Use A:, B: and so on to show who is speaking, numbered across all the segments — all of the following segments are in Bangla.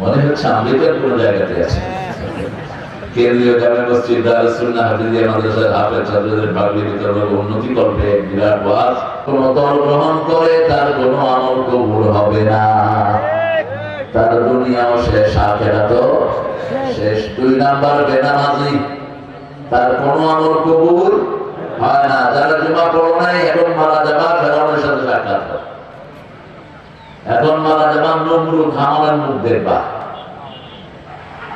A: মনে হচ্ছে আমেরিকার জায়গাতে আছে। উন্নতি করবে কোন গ্রহণ করে তার কোনো আমল কবুল হবে না। তার দুনিয়াও শেষ আখেরা তো শেষ। দুই নাম্বার তার কোনো আমল কবুল হয় না। যারা জমা পড়ো নাই এখন মারা যাবা ফেরাউনের সাথে। এখন মারা যাবা নমরুদ হামানের মুখ দেখবা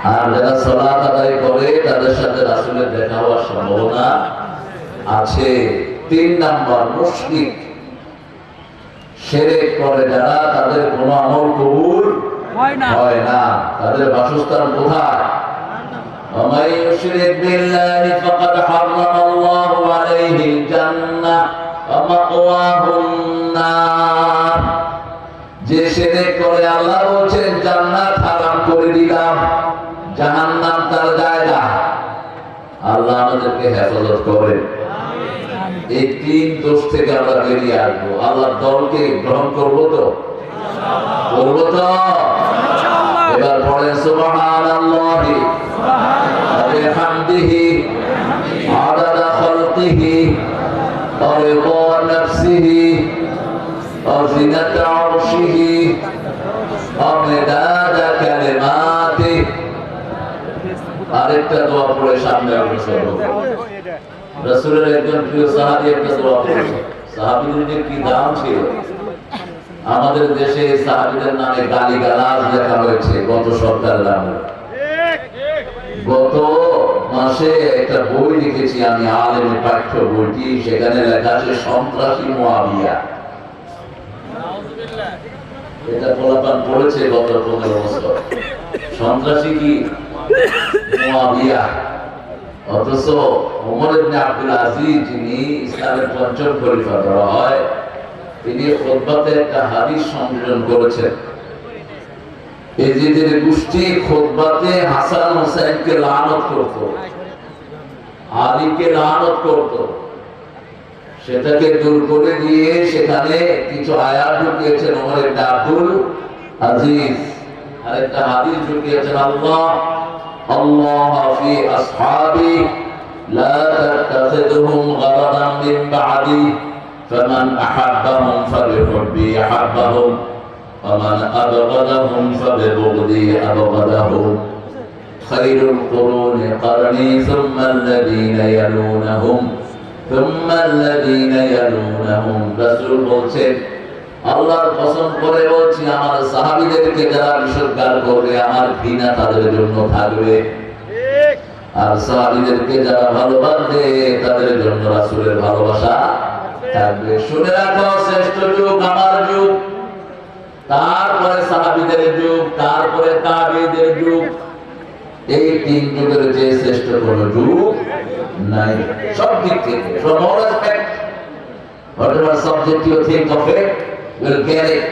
A: আর যারা সলাত আদায় করে তাদের সাথে রাসুলের দেখা হওয়ার সম্ভাবনা আছে তিন নাম্বার মুশরিক সেরেক করে যারা তাদের কোনো আমল কবুল
B: হয় না
A: হয় না তাদের বাসস্থান কোথায় ومن يشرك بالله فقد حرم الله عليه الجنة ومأواه النار যে সেরেক করে আল্লাহ বলছেন জান্নাত হারাম করে দিলাম জাহান্নাম তার জায়গা। আল্লাহ আমাদেরকে হেফাজত করেন। এই তিন দোষ থেকে আমরা বেরিয়ে আসব। আল্লাহর দলকে গ্রহণ করব তো? করব তো? এবার পড়েন সুবহানাল্লাহি। ওয়া বিহামদিহি আদাদা খালকিহি। ওয়া রিদা নাফসিহি। ওয়া জিনাতা আরেকটা দোয়া পড়ে সামনে অগ্রসর হব রাসূলের একজন প্রিয় সাহাবী একটা দোয়া করেছেন সাহাবীদের কি দাম ছিল? আমাদের দেশে সাহাবীদের নামে গালি গালাজ লেখা হয়েছে গত সরকারের আমলে গত মাসে একটা বই লিখেছি আমি আলেমের পাঠ্য বইটি, সেখানে লেখা আছে, সন্ত্রাসী মুয়াবিয়া এটা পোলাপান পড়েছে গত পনেরো বছর। সন্ত্রাসী কি? অথচ ওমর আব্দুল আজিজ যিনি ইসলামের পঞ্চম খলিফা ধরা হয়, তিনি খোদবাতে একটা হাদিস সংযোজন করেছেন। এজিদের গোষ্ঠী খোদবাতে হাসান লানত করত, আলীকে লানত করত, সেটাকে দূর করে দিয়ে সেখানে কিছু আয়াত ঢুকিয়েছেন ওমর আব্দুল আজিজ। আরেকটা হাদিস ঢুকিয়েছেন আল্লাহ। الله في أصحابي لا تتخذهم غرضا من بعدي فمن أحبهم فبحبي أحبهم ومن أبغضهم فببغضي أبغضهم خير القرون قرني ثم الذين يلونهم ثم الذين يلونهم رسول الله আল্লাহর কসম করে বলছি আমার সাহাবীদেরকে যারা বিসর্গার করবে আমার ঘৃণা তাদের জন্য থাকবে। আর সাহাবীদেরকে যারা ভালোবাসবে তাদের জন্য রাসূলের ভালোবাসা থাকবে। শুনে রাখো শ্রেষ্ঠ যুগ আমার যুগ। তারপরে সাহাবীদের যুগ তারপরে তাবিদের যুগ। এই তিন যুগের যে শ্রেষ্ঠ কোন যুগ নাই। সব দিক থেকে whatever subject you think of it will get it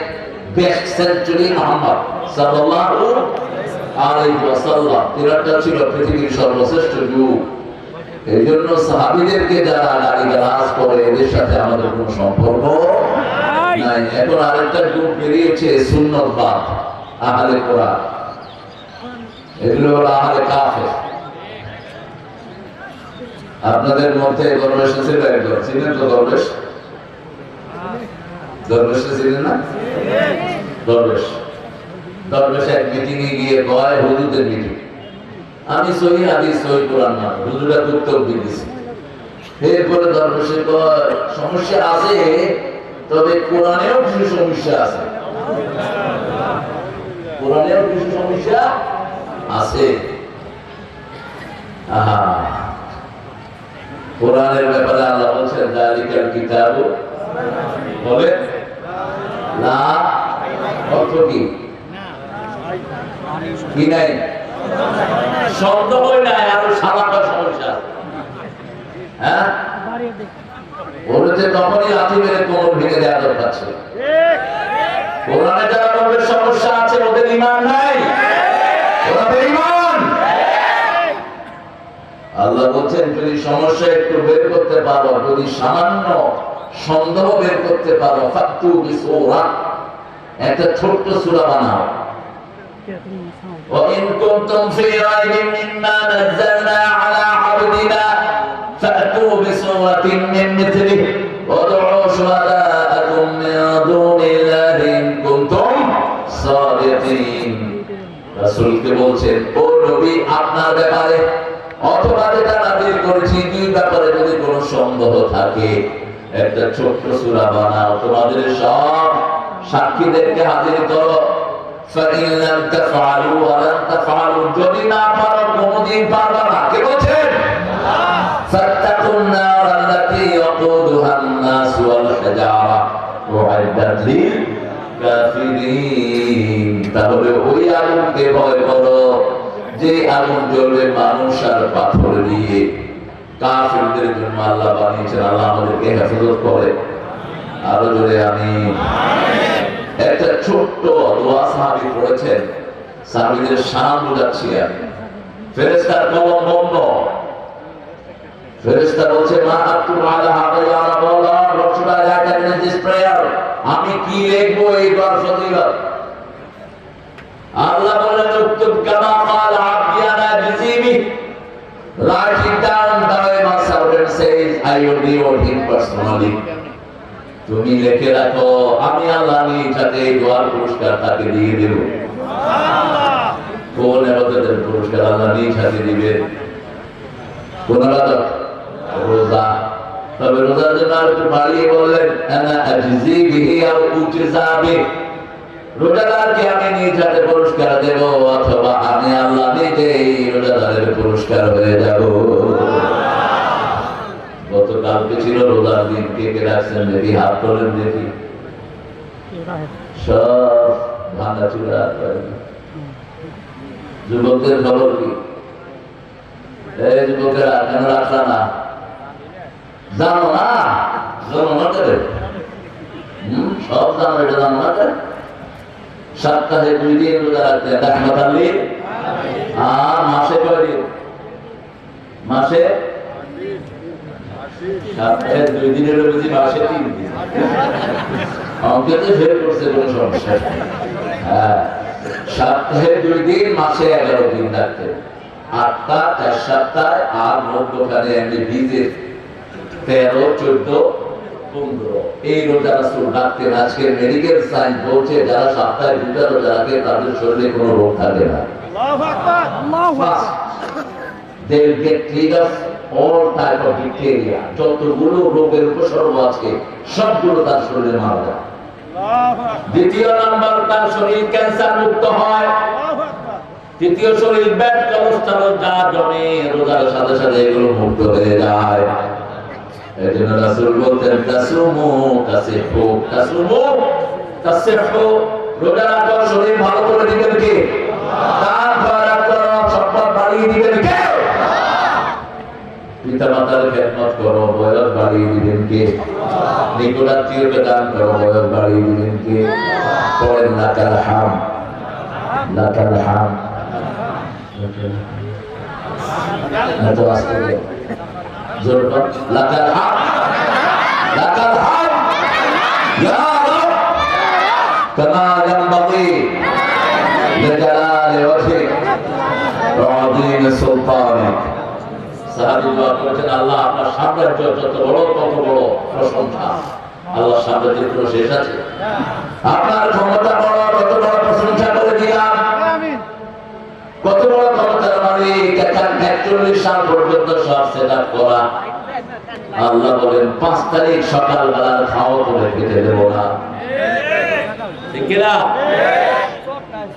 A: best century Muhammad sallallahu আলাইহি ওয়াসাল্লাম। তিনারটা ছিল পৃথিবীর সর্বশ্রেষ্ঠ যুগ। এই জন্য সাহাবিদেরকে যারা গালি গালাজ করে এদের সাথে আমাদের কোনো সম্পর্ক নাই। এখন আরেকটা বেরিয়েছে সুন্নতবাদ আহলে কোরআন। এগুলো হলো আহলে কাফের। আপনাদের মধ্যে ছিল একজন? চিনেন তো দরবেশ দরবেশ ছিলেন না? দরবেশ। দরবেশ এক মিটিং এ গিয়ে কয় হুজুরদের মিটিং আমি সহি হাদিস, সহি কোরআন না হুজুরা উত্তর দিয়েছি এরপরে দরবেশে সমস্যা আছে, তবে কোরআনেও কিছু সমস্যা আছে। কোরআনেও কিছু সমস্যা আছে। আহা। কোরআনের ব্যাপারে আল্লাহ বলছেন জালিকাল কিতাবু। বলে না অর্থ কি কি নাই শব্দ হয় নাই আরও সারাটা সমস্যা। হ্যাঁ? বলেছে তখনই লাথি মেরে কোমর ভেঙে দেওয়া দরকার ছিল। কোরআনে যারা বলবে সমস্যা আছে, ওদের ইমান নাই। আল্লাহ বলছেন, যদি সমস্যা একটু বের করতে পারো, যদি সামান্য সন্দেহ বের করতে পারো ফাতু বিসূরা একটা ছোট্ট সূরা বানাও وإن كنتم في ريب مما نزلنا على عبدنا فأتوا بسورة من مثله وادعوا شهداءكم من دون الله إن كنتم صادقين রাসূলকে বলছেন ও নবী আপনার ব্যাপারে অথবা যেটা নাজিল করেছি দুই ব্যাপারে যদি কোনো সন্দেহ থাকে একটা ছোট্ট সূরা বানাও তোমাদের সব সাক্ষীদেরকে হাজির করো فإن لم تفعلوا ولن تفعلوا যদি না পারো কোনদিন পারবা না কে বলছেন فاتقوا النار التي وقودها الناس والحجارة أعدت للكافرين তাহলে ওই আগুনকে ভয় করো যে আগুন জ্বলবে মানুষ আর পাথর দিয়ে কাফিরদের জন্য আল্লাহ বানিয়েছেন, আল্লাহ আমাদেরকে হেফাজত করে। আরও জোরে আমি। একটা ছোট্ট দোয়া সাহাবি পড়েছেন সাহাবিদের শান বোঝাচ্ছি আমি। ফেরেস্তার কলম বন্ধ। ফেরেস্তা বলছে, মা আব্দুল আলা ইয়া রাব্বাল্লাহ রাসূল আয়া ক্যান দিস প্রেয়ার আমি কি লিখব এই দোয়ার ফজিলত আল্লাহ বলেন উক্তুব কামা ক্বাল আব্দি আনা বিজিবি Write I reward him personally. তুমি লিখে রাখো আমি আল্লাহ নিজ হাতে দোয়ার পুরস্কার তাকে দিয়ে দেব। কোন এবাদতের পুরস্কার আল্লাহ নিজ হাতে দিবে? কোন এবাদত রোজা। তবে রোজার জন্য আর একটু বাড়িয়ে বললেন আনা আজিজি বিহি আও উজজা বিহি রোজাদারকে আমি নিজ হাতে পুরস্কার দেব অথবা আমি আল্লাহ নিজেই রোজাদারের পুরস্কার হয়ে যাব। গতকালকে ছিল রোজার দিন কে কে রাখছেন দেখি হাত তোলেন দেখি। সব ভাঙা চূড়া যুবকদের খবর কি? এই যুবকেরা কেন রাখলা না? জানো না? জানো না সব জানো এটা জানো না সপ্তাহে দুই দিন রোজা রাখতে আর মাসে কয় দিন মাসে সপ্তাহে দুই দিনের বুঝি মাসে তিন দিন। অঙ্কেতে ফেল করছে কোনো সমস্যা হ্যাঁ, সপ্তাহে দুই দিন মাসে এগারো দিন রাখতে আটটা চার সপ্তাহে আর মধ্যখানে এমনি ভিজে তেরো চোদ্দ পনেরো। এই রোজা রাসূল রাখতেন আজকে মেডিকেল সায়েন্স বলছে যারা সপ্তাহে দুটা রোজা রাখে তাদের শরীরে কোনো রোগ থাকে না। First, they will get rid of all type of bacteria. যতগুলো রোগের উপসর্গ আছে সবগুলো তার শরীরে মারা যায়। দ্বিতীয় নাম্বার তার শরীর ক্যান্সার মুক্ত হয়। তৃতীয় শরীর ব্যাড কোলেস্টেরল যা জমে রোজার সাথে সাথে এগুলো মুক্ত হয়ে যায়। এই জন্য রাসূল বলতেন তাসুমু তাসিহু তাসুমু তাসিহু। রোজা রাখো শরীর ভালো করে দিবেন কে? তারপর করো সম্পদ বাড়িয়ে দিবেন কে? পিতা মাতার খেদমত করো বয়স বাড়িয়ে দিবেন কে নিকটাত্মীয়কে দান করো বয়স বাড়িয়ে দিবেন কে পড়েন লাকাল হাম লাকাল হাম এত আসতে দেয় জোর কর লাকাল হাম লাকাল হাম ইয়া রব كما ينبغي لجلال وجهك وعظيم سلطانك আল্লাহ আপনার সাম্রাজ্য যত বড় তত বড় প্রশংসা আল্লাহ সাম্রাজ্যের কোনো শেষ আছে আপনার ক্ষমতা বড় কত বড় প্রশংসা করে? দিলাম কত বড় ক্ষমতার মালিক এখন একচল্লিশ সাল পর্যন্ত সব সেট করা আল্লাহ বলেন পাঁচ তারিখ সকালবেলার খাওয়া করে খেতে দেবো না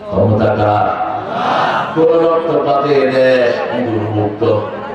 A: ক্ষমতা কার কোন রক্তপাতে দেশ দুর্মুক্ত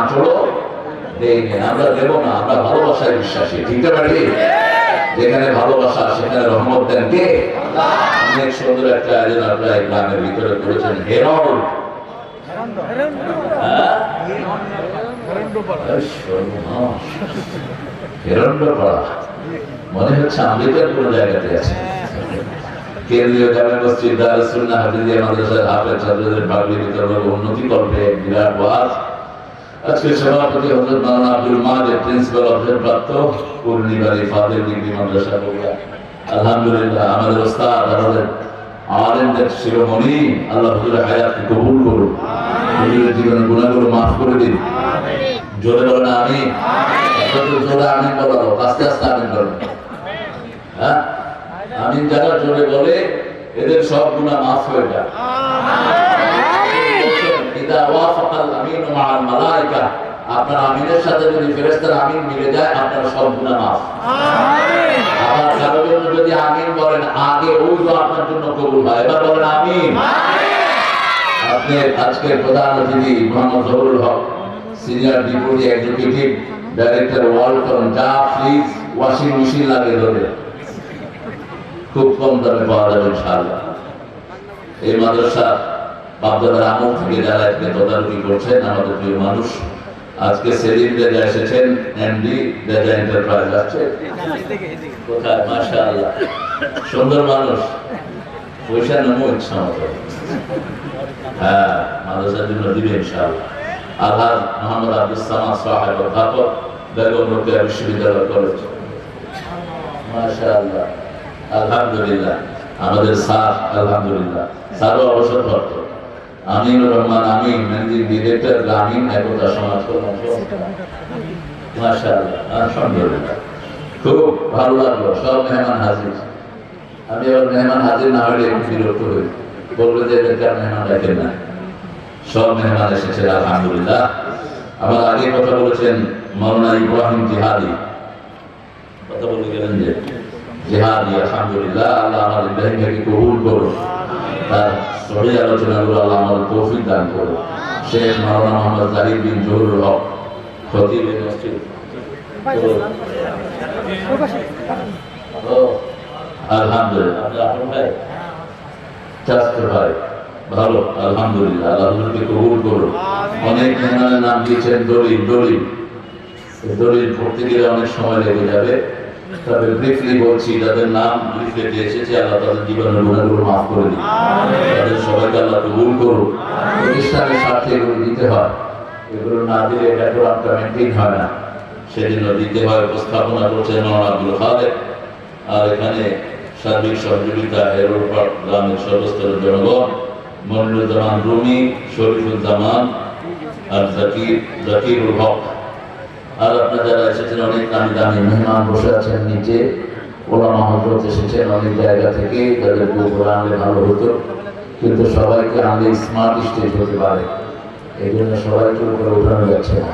A: আঁচড়ও দেয়নি আমরা দেবো না, আমরা ভালোবাসায় বিশ্বাসী ঠিক ঠিক যেখানে ভালোবাসা, সেখানে রহমত দেন কে? অনেক সুন্দর একটা আয়োজন আপনারা এই গ্রামের ভিতরে করেছেন হেরল্ড হ্যাঁ? মনে হচ্ছে আমেরিকার কোন জায়গাতে আছে। কেন্দ্রীয় জামে মসজিদ ছাত্রদের পাগড়ি বিতরণ উন্নতি করবে বিরাট ওয়াজ। আজকে সভাপতি হজরত মাওলানা আব্দুল মাজিদ প্রিন্সিপাল অবসরপ্রাপ্ত পূর্ণিবাড়ি ফাদের ডিগ্রি মাদ্রাসা বগুড়া। আলহামদুলিল্লাহ আমাদের ওস্তাদ আমাদের আলেমদের শিরোমণি আল্লাহ হুজুরের হায়াতকে কবুল করুন হুজুরের জীবনের গুণাগুলো মাফ করে দিন। জোরে বলেন আমি জোরে আমি বলো আস্তে আস্তে আমি বলো হ্যাঁ? আমি যারা জোরে বলে এদের সব গুণা মাফ হয়ে যায়। মালাইকা আপনার আমিনের সাথে যদি ফেরেশতার আমিন মিলে যায় আপনার সব গুনাহ মাফ। আবার কারও জন্য যদি আমিন বলেন আগে ওই তো আপনার জন্য কবুল হয়। এবার বলেন আমিন। আপনি আজকের প্রধান অতিথি Mohammad Zahurul Haque senior deputy executive director Walton যা ফ্রিজ ওয়াশিং মেশিন লাগে ধরে খুব কম দামে পাওয়া যাবে ইনশাআল্লাহ। এই মাদ্রাসা বাপদাদার থেকে যারা এখানে তদারকি করছেন আমাদের প্রিয় মানুষ। আজকে সেলিম এসেছেন, এমডি এন্টারপ্রাইজ আছে। কোথায়? সুন্দর মানুষ। পয়সা নেব ইচ্ছা মতো হ্যাঁ মাদ্রাসার জন্য দিবে ইনশাআল্লাহ। আলহাজ মোহাম্মদ আব্দুল সামাদ সাহেব, অধ্যাপক, বেগম রোকেয়া বিশ্ববিদ্যালয় কলেজ। আলহামদুলিল্লাহ। আমাদের স্যার, আলহামদুলিল্লাহ। স্যারও অবসরপ্রাপ্ত। আমিনুর রহমান আমিন ম্যানেজিং ডিরেক্টর, গ্রামীণ একতা সমাজ খুব ভালো লাগল, সব মেহমান হাজির। আমি এবার মেহমান হাজির না হলে একটু বিরক্ত হই। বলব যে এদেরকার মেহমান রাখেন না। সব মেহমান এসেছে আলহামদুলিল্লাহ। আমার আগে কথা বলেছেন মৌলানা ইব্রাহিম জিহাদি। কথা বলে গেলেন যে, জিহাদি, আলহামদুলিল্লাহ, আল্লাহ আমার ইব্রাহিম ভাইকে কবুল করুন তার সহি আলোচনাগুলো আল্লাহ আমাদের তৌফিক দান করুন। শেখ মাওলানা মোহাম্মদ জাহিদ বিন জহুরুল হক, খতিব মসজিদ। আলহামদুলিল্লাহ। ভালো, আলহামদুলিল্লাহ। অনেক নাম দিয়েছেন অনেক সময় লেগে যাবে। তবে ব্রিফলি বলছি যাদের নাম লিফলেটে এসেছে আল্লাহ তাদের জীবনের গুণাগুলো মাফ করে দিন। তাদের সবাইকে আল্লাহ কবুল করুন প্রতিষ্ঠানের স্বার্থে এগুলো দিতে হয়। এগুলো না দিলে এটা কোরআনটা মেনটেন হয় না। সেজন্য দিতে হয় উপস্থাপনা করছেন মৌলানা আব্দুল খালেক। আর এখানে সার্বিক সহযোগিতা হেরোপাট গ্রামের সর্বস্তরের জনগণ মনিরুজ্জামান রুমি শরীফুজ্জামান আর জাকির জাকিরুল হক। আর আপনার যারা এসেছেন, অনেক দামি দামি মেহমান বসে আছেন নিচে, ওলামা হজরত এসেছেন অনেক জায়গা থেকে যাদেরকে উপরে আনলে ভালো হতো। কিন্তু সবাইকে আনলে স্মার্ট স্টেজ হতে পারে। এই জন্য সবাইকে উপরে উঠানো যাচ্ছে না।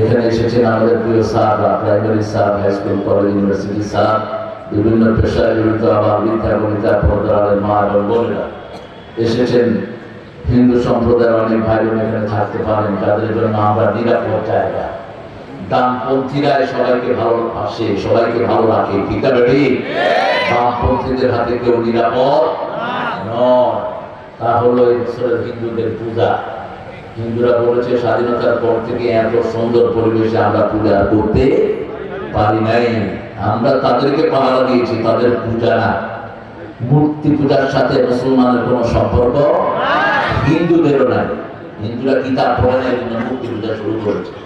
A: এখানে এসেছেন আমাদের প্রিয় স্যাররা primary sir high school college university sir, বিভিন্ন পেশায় জড়িত আবার বিদ্যা কবিতা পর্দারের মা এবং বোনেরা। এসেছেন হিন্দু সম্প্রদায়ের অনেক ভাই বোন এখানে থাকতে পারেন, তাদের জন্য আমরা নিরাপদ জায়গা। ডানপন্থীরা সবাইকে ভালোবাসে সবাইকে ভালো রাখে ঠিক ঠিক। বামপন্থীদের হাতে কেউ নিরাপদ নয়। তা হলো হিন্দুদের পূজা। হিন্দুরা বলেছে স্বাধীনতার পর থেকে এত সুন্দর পরিবেশে আমরা পূজা করতে পারি নাই। আমরা তাদেরকে পাহারা দিয়েছি তাদের পূজা না। মূর্তি পূজার সাথে মুসলমানের কোনো সম্পর্ক হিন্দুদেরও নাই। হিন্দুরা কিতাব পড়ে না মূর্তি পূজা শুরু করেছে।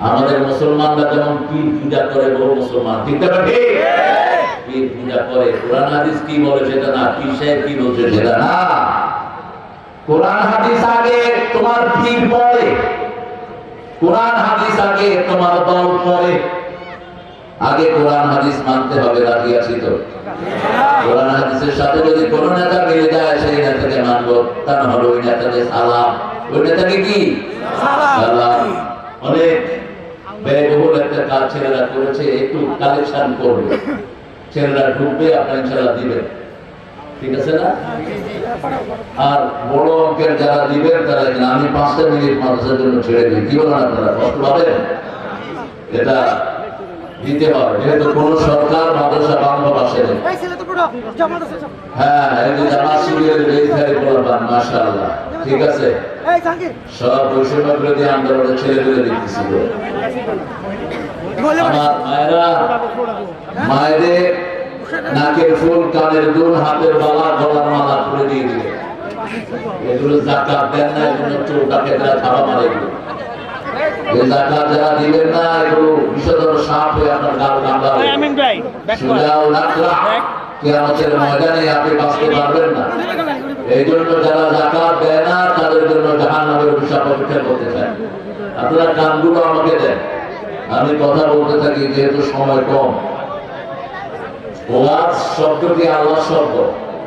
A: আমাদের মুসলমানরা যেমন পীর পূজা করে বহু মুসলমান। ঠিক না ঠিক। পীর পূজা করে। কোরআন হাদিস কি বলে সেটা না পীর সাহেব কি বলছে সেটা না। কোরআন হাদিস আগে তোমার পীর পড়ে। কোরআন হাদিস আগে তোমার দল পড়ে। আগে কোরআন হাদিস মানতে হবে রাজি আছি তো? কোরআন হাদিসের সাথে যদি কোন নেতা মিলে যায় সেই নেতাকে মানবো। তা না হলো ওই নেতাকে সালাম। ওই নেতাকে কি? সালাম। অনেক ব্যয়বহুল একটা কাজ ছেলেরা করেছে একটু কালেকশন করবে। ছেলেরা ঢুকবে আপনার ইনশাল্লাহ দিবেন। ঠিক আছে না? আর বড় অঙ্কের যারা দিবেন তারা আমি পাঁচটা মিনিট মানুষের জন্য ছেড়ে দিই কি বলেন আপনারা? কষ্ট পাবেন? এটা দিতে হবে। যেহেতু কোন সরকার মাদ্রাসা
B: জামাত আছে
A: হ্যাঁ জামাত শিবিরের ঠিক আছে? সব বৈষম্য বিরোধী আন্দোলনের ছেলে পেলে দেখতেছি গো।
B: বলে বলে।
A: আমার মায়েরা মায়েদের নাকের ফুল কানের দুল হাতের বালা গলার মালা তুলে দিয়ে দিলে। এগুলো জাকাত দেন না এগুলো চোরটাকে যারা খাওয়া মারে এই জাকাত যারা দিবেন না এগুলো বিষধর সাপ হয়ে আপনার গাল কামড়াবে সুজাও লাখলা কিয়ামতের ময়দানে আপনি বাঁচতে পারবেন না। এই জন্য যারা জাকাত দেয় না, তাদের জন্য জাহান্নামের অভিশাপ অপেক্ষা করতে চায়। আপনারা কামগুলো আমাকে দেন। আমি কথা বলতে থাকি, যেহেতু সময় কম। ওয়াজ শব্দটি আল্লাহ শব্দ।